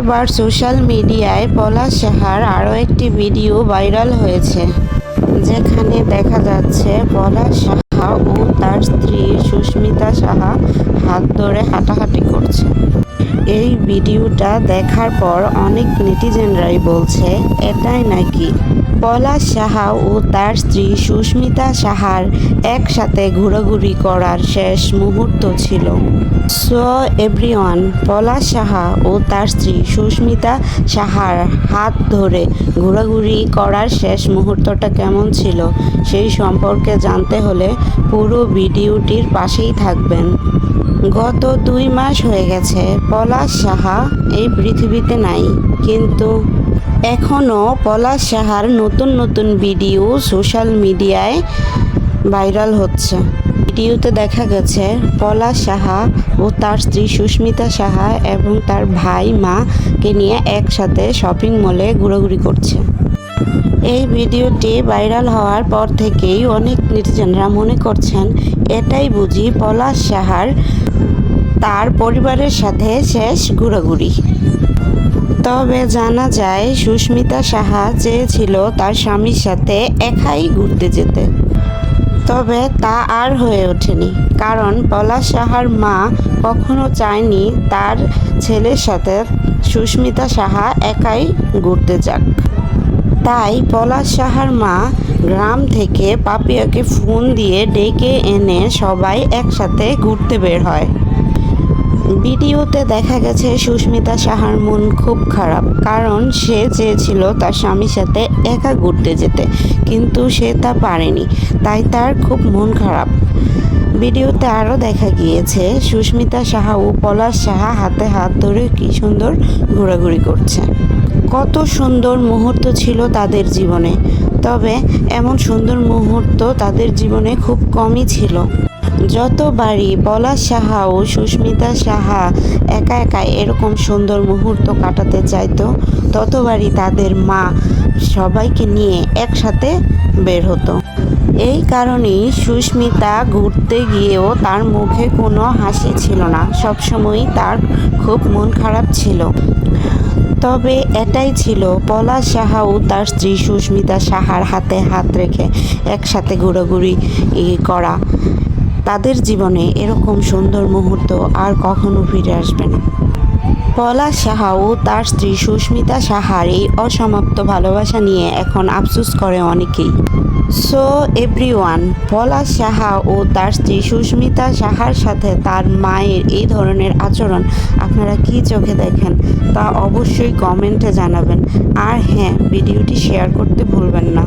এবার সোশ্যাল মিডিয়ায় পলাশ সাহার আরও একটি ভিডিও ভাইরাল হয়েছে, যেখানে দেখা যাচ্ছে পলাশ সাহা ও তার স্ত্রী সুস্মিতা সাহা হাত ধরে হাঁটাহাঁটি করছে। এই ভিডিওটা দেখার পর অনেক নেটিজেনরাই বলছে, এটাই নাকি? পলাশ সাহা ও তার স্ত্রী সুস্মিতা সাহার একসাথে ঘোরাঘুরি করার শেষ মুহূর্ত ছিল। সো এভরিওয়ান পলাশ সাহা ও তার স্ত্রী সুস্মিতা সাহার হাত ধরে ঘোরাঘুরি করার শেষ মুহূর্তটা কেমন ছিল, সেই সম্পর্কে জানতে হলে পুরো ভিডিওটির পাশেই থাকবেন। গত দুই মাস হয়ে গেছে পলাশ সাহা এই পৃথিবীতে নাই। কিন্তু এখনও পলাশ সাহার নতুন নতুন ভিডিও সোশ্যাল মিডিয়ায় ভাইরাল হচ্ছে। ভিডিওতে দেখা গেছে পলাশ সাহা ও তার স্ত্রী সুস্মিতা সাহা এবং তার ভাই মাকে নিয়ে একসাথে শপিং মলে ঘোরাঘুরি করছে। এই ভিডিওটি ভাইরাল হওয়ার পর থেকেই অনেক নেটিজেনরা মনে করছেন, এটাই বুঝি পলাশ সাহার তার পরিবারের সাথে শেষ ঘোরাঘুরি। তবে জানা যায়, সুস্মিতা সাহা চেয়েছিল তার স্বামীর সাথে একাই ঘুরতে যেতে। তবে তা আর হয়ে ওঠেনি, কারণ পলাশ সাহার মা কখনো চায়নি তার ছেলের সাথে সুস্মিতা সাহা একাই ঘুরতে যাক। তাই পলাশ সাহার মা গ্রাম থেকে পাপিয়াকে ফোন দিয়ে ডেকে এনে সবাই একসাথে ঘুরতে বের হয়। ভিডিওতে দেখা গেছে সুস্মিতা সাহার মন খুব খারাপ, কারণ সে চেয়েছিল তার স্বামীর সাথে একা ঘুরতে যেতে, কিন্তু সে তা পারেনি, তাই তার খুব মন খারাপ। ভিডিওতে আরও দেখা গিয়েছে, সুস্মিতা সাহা ও পলাশ সাহা হাতে হাত ধরে কি সুন্দর ঘোরাঘুরি করছে। কত সুন্দর মুহূর্ত ছিল তাদের জীবনে, তবে এমন সুন্দর মুহূর্ত তাদের জীবনে খুব কমই ছিল। যতবারই পলাশ সাহা ও সুস্মিতা সাহা একা একা এরকম সুন্দর মুহূর্ত কাটাতে চাইতো ততবারই তাদের মা সবাইকে নিয়ে একসাথে বের হতো। এই কারণেই সুস্মিতা ঘুরতে গিয়েও তার মুখে কোনো হাসি ছিল না। সবসময়ই তার খুব মন খারাপ ছিল। তবে এটাই ছিল পলাশ সাহা ও তার স্ত্রী সুস্মিতা সাহার হাতে হাত রেখে একসাথে ঘোরাঘুরি করা। তাদের জীবনে এরকম সুন্দর মুহূর্ত আর কখনো ফিরে আসবে না। পলাশ সাহা ও তার স্ত্রী সুস্মিতা সাহার এই অসমাপ্ত ভালোবাসা নিয়ে এখন আফসুস করে অনেকেই। সো এভরিওয়ান পলাশ সাহা ও তার স্ত্রী সুস্মিতা সাহার সাথে তার মায়ের এই ধরনের আচরণ আপনারা কি চোখে দেখেন তা অবশ্যই কমেন্টে জানাবেন। আর হ্যাঁ ভিডিওটি শেয়ার করতে ভুলবেন না।